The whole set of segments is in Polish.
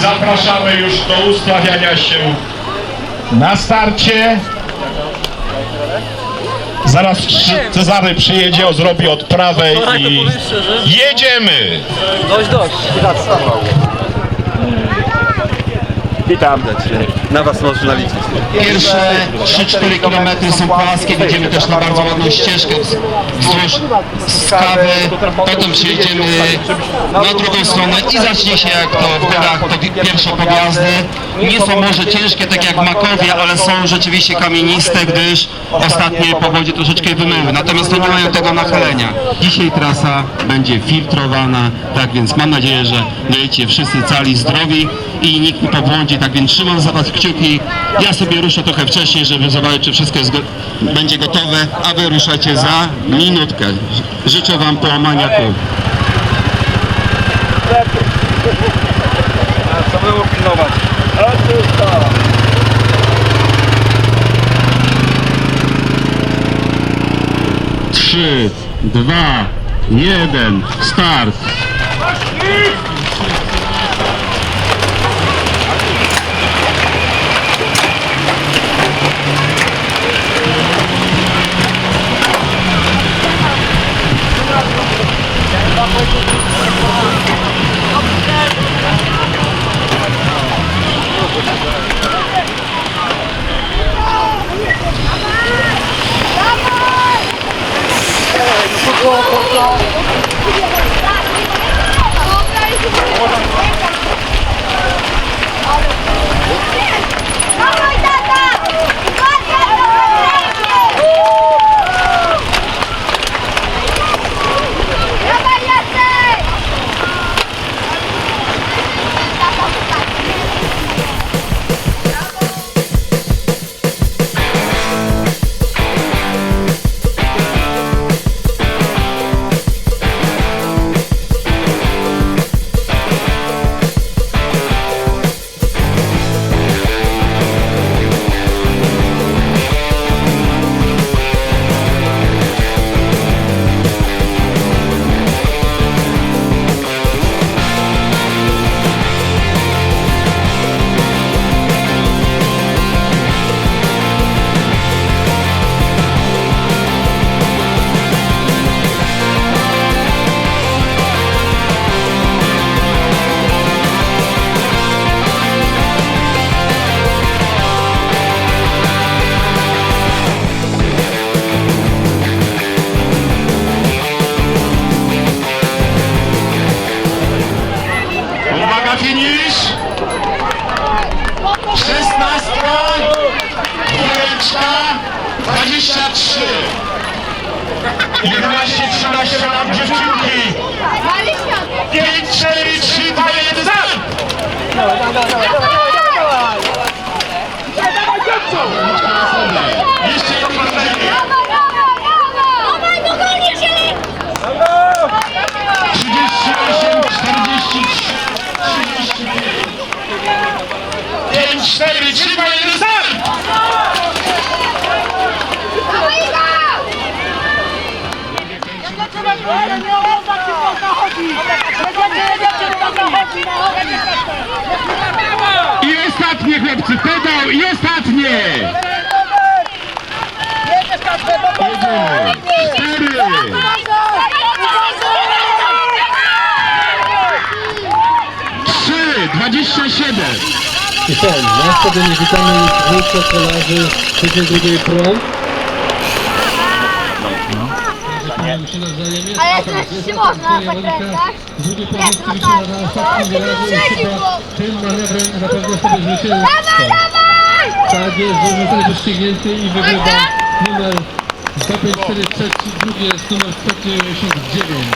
zapraszamy już do ustawiania się na starcie. Zaraz Cezary przyjedzie, zrobi odprawę i jedziemy! Dość, dość. Witam. Na was można liczyć. Pierwsze 3-4 km są płaskie, będziemy też na bardzo ładną ścieżkę wz- wzdłuż skawy, potem przejdziemy na drugą stronę i zacznie się jak to w górach to pierwsze podjazdy. Nie są może ciężkie tak jak w Makowie, ale są rzeczywiście kamieniste, gdyż ostatnie powodzie troszeczkę wymyły, natomiast to nie mają tego nachylenia. Dzisiaj trasa będzie filtrowana, tak więc mam nadzieję, że dojecie wszyscy cali, zdrowi i nikt nie pobłądzi, tak więc trzymam za was kciuki. Ja sobie ruszę trochę wcześniej, żeby zobaczyć, czy wszystko jest go będzie gotowe, a wy ruszacie za minutkę. Życzę wam połamania kół. Co było pilnować? Trzy, dwa, jeden, start! Dawaj, 23, 11, 13 lat dziewczynki, 5, 4, 3, 2, 1, start! Jeszcze jedno zdanie. Dawaj, dogonisz się! 38, 43, 35, 5, 4, 3, 2, 1, start! Dawaj, Iga! I ostatnie chłopcy, pedał i ostatnie! Jedziemy! Cztery! Trzy! Dwadzieścia siedem! I ten, na stadionie witamy już dwóch kolarzy trzeciej, drugiej prom. Żegnamy się nawzajem. Ale to się można zakręcać? Pozycje liczyła na ostatnim wyrazu i chyba tym manewrem na pewno sobie zwycięstwo. Dawaj, dawaj! Tak jest, że zostanie doścignięty i wygrywa numer 254, drugie jest numer 199.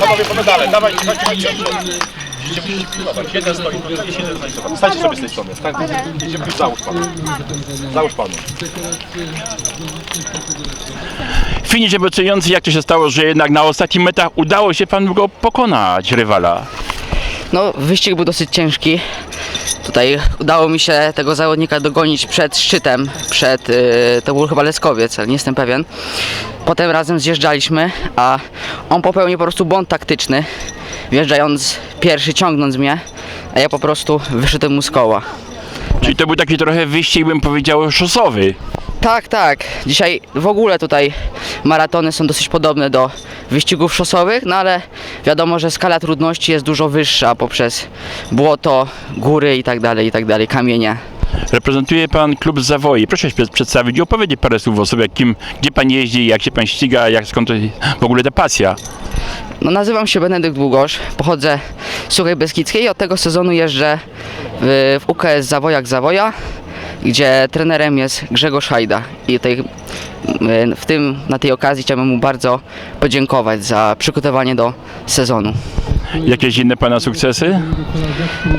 Panowie po medale, dawaj, chodźcie, chodźcie. Jeden stoi, jeden stoi. Stańcie sobie z tej strony. Tak, załóż panu. Załóż panu. Finisz emocjonujący, jak to się stało, że jednak na ostatnich metach udało się panu go pokonać, rywala. No, wyścig był dosyć ciężki. Tutaj udało mi się tego zawodnika dogonić przed szczytem, przed, y, to był chyba Leskowiec, ale nie jestem pewien. potem razem zjeżdżaliśmy, a on popełnił po prostu błąd taktyczny, wjeżdżając pierwszy, ciągnąc mnie, a ja po prostu wyszedłem mu z koła. Czyli to był taki trochę wyścig, bym powiedział, szosowy. Tak, tak. Dzisiaj w ogóle tutaj maratony są dosyć podobne do wyścigów szosowych, no ale wiadomo, że skala trudności jest dużo wyższa poprzez błoto, góry i tak dalej, i tak dalej, kamienie. Reprezentuje pan klub z Zawoi. Proszę się przedstawić i opowiedzieć parę słów o sobie, kim, gdzie pan jeździ, jak się pan ściga, jak skąd to w ogóle ta pasja. No nazywam się Benedykt Długosz, pochodzę z Suchej Beskidzkiej i od tego sezonu jeżdżę w, w UKS Zawojak Zawoja, gdzie trenerem jest Grzegorz Hajda i tutaj, y, w tym, na tej okazji chciałbym mu bardzo podziękować za przygotowanie do sezonu. Jakieś inne pana sukcesy?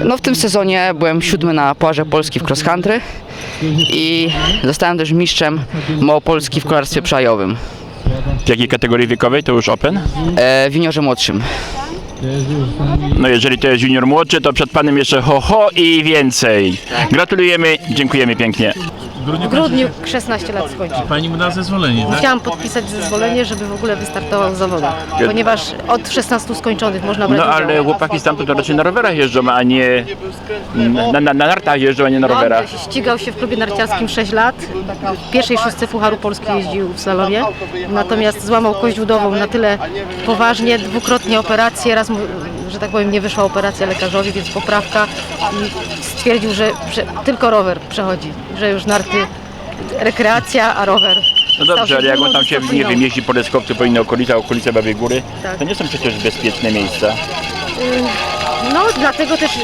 No w tym sezonie byłem siódmy na Puarze Polski w cross country i zostałem też mistrzem Małopolski w kolarstwie przajowym W jakiej kategorii wiekowej? To już Open? e, w juniorze młodszym. No jeżeli to jest junior młodszy, to przed panem jeszcze ho ho i więcej. Gratulujemy, dziękujemy pięknie. W grudniu 16 lat skończył. Pani mu da zezwolenie, tak? Chciałam podpisać zezwolenie, żeby w ogóle wystartował w zawodach, ponieważ od 16 skończonych można brać No udział. ale chłopaki stamtąd to raczej na rowerach jeżdżą, a nie na, na, na nartach jeżdżą, a nie na rowerach. On ścigał się w klubie narciarskim 6 lat. W pierwszej szóstce Pucharu Polski jeździł w slalomie. Natomiast złamał kość udową na tyle poważnie, dwukrotnie operację, raz mu, że tak powiem, nie wyszła operacja lekarzowi, więc poprawka i stwierdził, że, że tylko rower przechodzi, że już narty rekreacja, a rower. No dobrze, ale jak on tam się, nie wiem, jeździ po deskowcu, po inne okolice, okolice Babiej Góry, Tak. to nie są przecież bezpieczne miejsca. No, dlatego też y,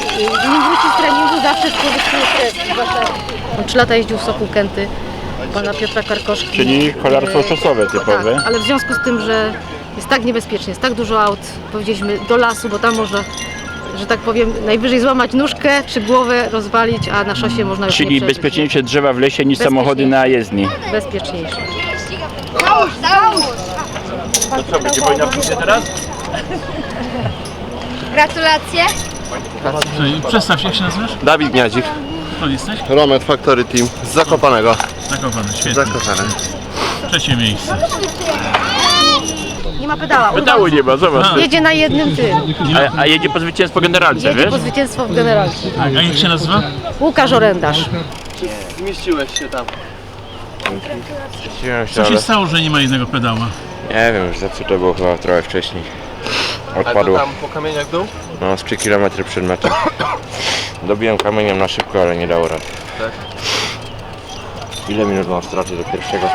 nim wróci z treningu zawsze czuje stres. Zwłaszcza on trzy lata jeździł w Soku Kęty, pana Piotra Karkoszki. Czyli kolarstwo Y, szosowe typowe. Tak, ale w związku z tym, że jest tak niebezpiecznie, jest tak dużo aut, powiedzieliśmy do lasu, bo tam można, że tak powiem, najwyżej złamać nóżkę czy głowę rozwalić, a na szosie można już nie Czyli przeżyć. bezpieczniejsze drzewa w lesie niż samochody na jezdni. Bezpieczniejsze. Załóż, załóż! To co, będzie wojna w teraz? Gratulacje. Przestaw się, jak się nazywasz? Dawid Gniadzik, Skąd jesteś? Romet Factory Team z Zakopanego. Zakopany, świetnie. Zakopane. Trzecie miejsce. Nie ma pedała. Pedały nie ma, zobacz. Jedzie na jednym tym. A, a jedzie po zwycięstwo generalce, Jedzie wiesz? po zwycięstwo w generalce. A jak się nazywa? Łukasz Orędarz. Zmieściłeś się tam. Się, Co się ale stało, że nie ma jednego pedała? nie wiem, już zepsute było chyba trochę wcześniej. A to Odpadło, tam po kamieniach dół? no z 3 km przed meczem. Dobiłem kamieniem na szybko, ale nie dało rady. Tak. Ile minut mam straty do pierwszego?